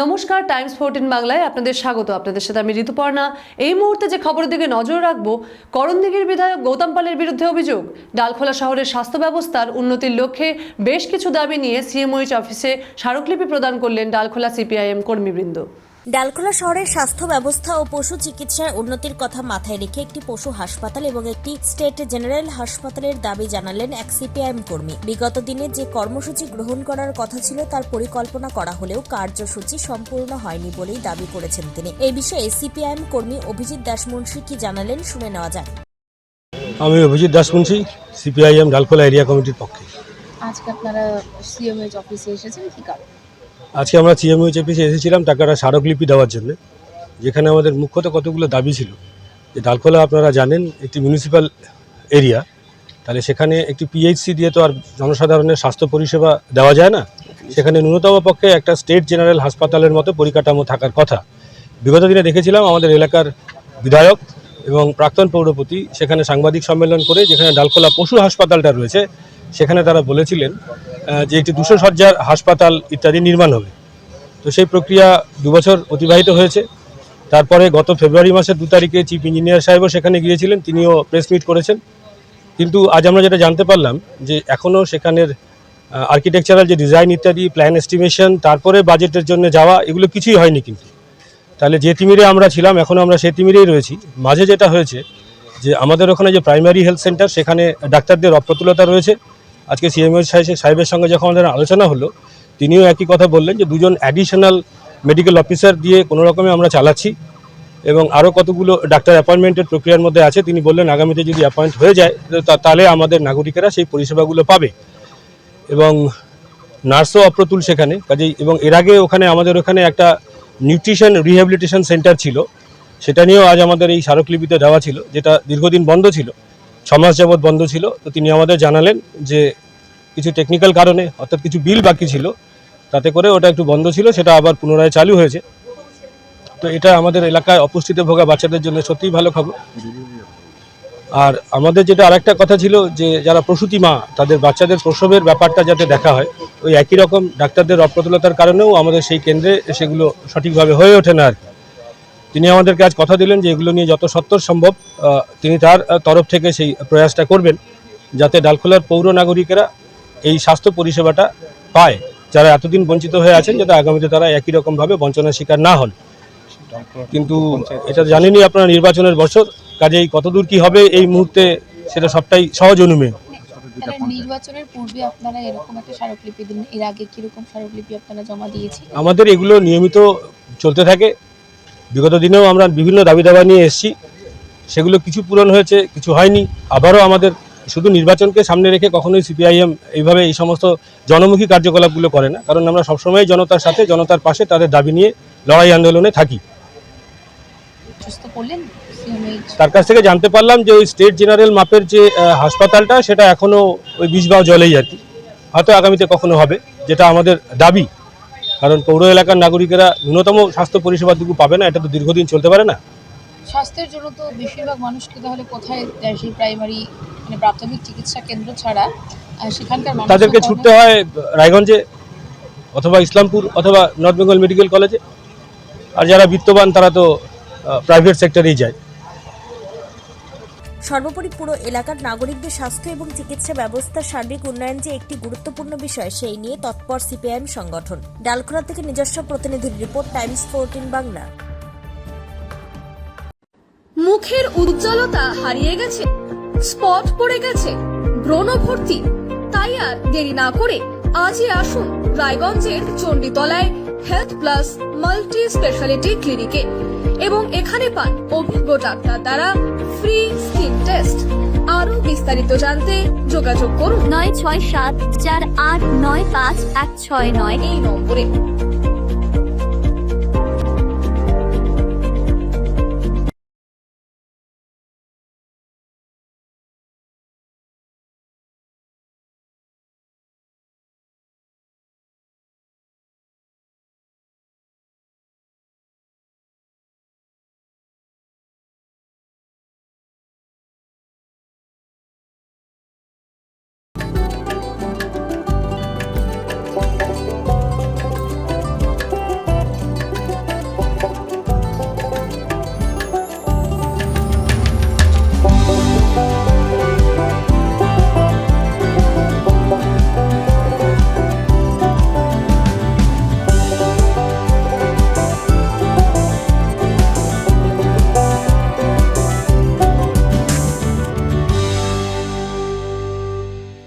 নমস্কার Times fourteen বাংলায় আপনাদের স্বাগত। আপনাদের সাথে আমি ঋতুপর্ণা। এই মুহূর্তে যে খবরের দিকে নজর রাখব, করণদিঘির বিধায়ক গৌতম পালের বিরুদ্ধে অভিযোগ। ডালখোলা শহরের স্বাস্থ্য ব্যবস্থার উন্নতির লক্ষ্যে বেশ কিছু দাবি নিয়ে সিএমওইচ অফিসে স্মারকলিপি প্রদান করলেন ডালখোলা সিপিআইএম কর্মীবৃন্দ। ডালখোলা শহরের স্বাস্থ্য ব্যবস্থা ও পশু চিকিৎসার উন্নতির কথা মাথায় রেখে একটি পশু হাসপাতাল এবং একটি স্টেট জেনারেল হাসপাতালের দাবি জানালেন এক সিপিআইএম কর্মী। বিগত দিনে যে কর্মসূচি গ্রহণ করার কথা ছিল তার পরিকল্পনা করা হলেও কার্যসূচি সম্পূর্ণ হয়নি বলেই দাবি করেছেন তিনি। এই বিষয়ে সিপিআইএম কর্মী অভিজিৎ দাসমুন্সী কি জানালেন শুনে নেওয়া যাক। আমি অভিজিৎ দাসমুন্সি সিপিআইএম ডালখোলা এরিয়া কমিটির পক্ষে। আজকে আপনারা সিএমএইচ অফিসে এসেছেন কি কারণ? আজকে আমরা সিএমওইচ অফিসে এসেছিলাম টাকাটা স্মারকলিপি দেওয়ার জন্য, যেখানে আমাদের মুখ্যত কতগুলো দাবি ছিল। যে ডালখোলা আপনারা জানেন, একটি মিউনিসিপ্যাল এরিয়া তাহলে সেখানে একটি পিএইচসি দিয়ে তো আর জনসাধারণের স্বাস্থ্য পরিষেবা দেওয়া যায় না। সেখানে ন্যূনতম পক্ষে একটা স্টেট জেনারেল হাসপাতালের মতো পরিকাঠামো থাকার কথা। বিগত দিনে দেখেছিলাম আমাদের এলাকার বিধায়ক এবং প্রাক্তন পৌরপতি সেখানে সাংবাদিক সম্মেলন করে, যেখানে ডালখোলা পশু হাসপাতালটা রয়েছে সেখানে তারা বলেছিলেন যে একটি দুশো সজ্জার হাসপাতাল ইত্যাদি নির্মাণ হবে। তো সেই প্রক্রিয়া দুবছর অতিবাহিত হয়েছে। তারপরে গত ফেব্রুয়ারি মাসের দু তারিখে চিফ ইঞ্জিনিয়ার সাহেবও সেখানে গিয়েছিলেন, তিনিও প্রেস মিট করেছেন। কিন্তু আজ আমরা যেটা জানতে পারলাম, যে এখনও সেখানের আর্কিটেকচারাল যে ডিজাইন ইত্যাদি প্ল্যান এস্টিমেশন তারপরে বাজেটের জন্য যাওয়া, এগুলো কিছুই হয়নি কিন্তু। তাহলে যে তিমিরে আমরা ছিলাম এখনও আমরা সেই তিমিরেই রয়েছি। মাঝে যেটা হয়েছে, যে আমাদের ওখানে যে প্রাইমারি হেলথ সেন্টার সেখানে ডাক্তারদের অপ্রতুলতা রয়েছে। আজকে সিএমও সাহেবের সঙ্গে যখন আমাদের আলোচনা হলো, তিনিও একই কথা বললেন যে দুজন অ্যাডিশনাল মেডিকেল অফিসার দিয়ে কোনো রকমে আমরা চালাচ্ছি এবং আরও কতগুলো ডাক্তার অ্যাপয়েন্টমেন্টের প্রক্রিয়ার মধ্যে আছে। তিনি বললেন, আগামীতে যদি অ্যাপয়েন্ট হয়ে যায় তাহলে আমাদের নাগরিকেরা সেই পরিষেবাগুলো পাবে। এবং নার্সও অপ্রতুল সেখানে। কাজেই এবং এর আগে ওখানে আমাদের ওখানে একটা নিউট্রিশন রিহ্যাবিলিটেশন সেন্টার ছিল। সেটা নিয়েও আজ আমাদের এই স্মারকলিপিতে দেওয়া ছিল, যেটা দীর্ঘদিন বন্ধ ছিল। ছ মাস যাবৎ বন্ধ ছিল, তো তিনি আমাদের জানালেন যে কিছু টেকনিক্যাল কারণে, অর্থাৎ কিছু বিল বাকি ছিল, তাতে করে ওটা একটু বন্ধ ছিল, সেটা আবার পুনরায় চালু হয়েছে তো এটা আমাদের এলাকায় অপুষ্টিতে ভোগা বাচ্চাদের জন্য সত্যিই ভালো খবর আর আমাদের যেটা আরেকটা কথা ছিল যে, যারা প্রসূতি মা, তাদের বাচ্চাদের প্রসবের ব্যাপারটা যাতে দেখা হয়, ওই একই রকম ডাক্তারদের অপ্রতুলতার কারণেও আমাদের সেই কেন্দ্রে সেগুলো সঠিকভাবে হয়ে ওঠে না আর কি। তিনি আমাদেরকে আজ কথা দিলেন যে এগুলো নিয়ে যত সত্তর সম্ভব তিনি তার তরফ থেকে সেই প্রয়াসটা করবেন যাতে ডালখোলার পৌর নাগরিকেরা এই স্বাস্থ্য পরিষেবাটা পায়। যারা এতদিন বঞ্চিত হয়ে আছেন যাতে আগামীতে তারা একই রকমভাবে বঞ্চনার শিকার না হন। কিন্তু এটা জানেনই আপনারা নির্বাচনের বছর কাজেই কতদূর কি হবে এই মুহূর্তে সেটা সবটাই সহজ অনুমেয়। নির্বাচনের পূর্বে আপনারা এরকম একটা স্মারকলিপি দিন। এর আগে কীরকম স্মারকলিপি আপনারা জমা দিয়েছিলেন? আমাদের এগুলো নিয়মিত চলতে থাকে। বিগত দিনেও আমরা বিভিন্ন দাবি দাবা নিয়ে এসেছি। সেগুলো কিছু পূরণ হয়েছে কিছু হয়নি। আবারও আমাদের শুধু নির্বাচনকে সামনে রেখে কখনোই সিপিআইএম এইভাবে এই সমস্ত জনমুখী কার্যকলাপগুলো করে না। কারণ আমরা সবসময় জনতার সাথে জনতার পাশে তাদের দাবি নিয়ে লড়াই আন্দোলনে থাকি। তার কাছ থেকে জানতে পারলাম যে ওই স্টেট জেনারেল মাপের যে হাসপাতালটা সেটা এখনও ওই বিষবাও জলেই আর কি। হয়তো আগামীতে কখনো হবে যেটা আমাদের দাবি। কারণ পৌর এলাকার নাগরিকেরা ন্যূনতম স্বাস্থ্য পরিষেবাটুকু পাবে না এটা তো দীর্ঘদিন চলতে পারে না। স্বাস্থ্যের জন্য তো বেশিরভাগ মানুষকে তাহলে কোথায় যায় সেই প্রাইমারি মানে প্রাথমিক চিকিৎসা কেন্দ্র ছাড়া? সেখানকার তাদেরকে ছুটতে হয় রায়গঞ্জে অথবা ইসলামপুর অথবা নর্থ বেঙ্গল মেডিকেল কলেজে। আর যারা বিত্তবান তারা তো প্রাইভেট সেক্টরেই যায়। সর্বোপরি পুরো এলাকার নাগরিকদের স্বাস্থ্য এবং চিকিৎসা ব্যবস্থার সার্বিক উন্নয়ন যে একটি গুরুত্বপূর্ণ বিষয়, সেই নিয়ে তৎপর সিপিআইএম সংগঠন। ডালখোলা থেকে নিজস্ব প্রতিনিধির রিপোর্ট, টাইমস ফোরটিন বাংলা। মুখের উজ্জ্বলতা হারিয়ে গেছে, স্পট পড়ে গেছে ব্রণ ভর্তি। তাই আর দেরি না করে আজই আসুন রায়গঞ্জের চণ্ডীতলায় হেলথ প্লাস মাল্টি স্পেশালিটি ক্লিনিকে এবং এখানে পান অভিজ্ঞ ডাক্তার দ্বারা ফ্রি স্কিন টেস্ট আরও বিস্তারিত জানতে যোগাযোগ করুন। নয় ছয় সাত চার আট নয় পাঁচ এক ছয় নয়। এই নম্বরে।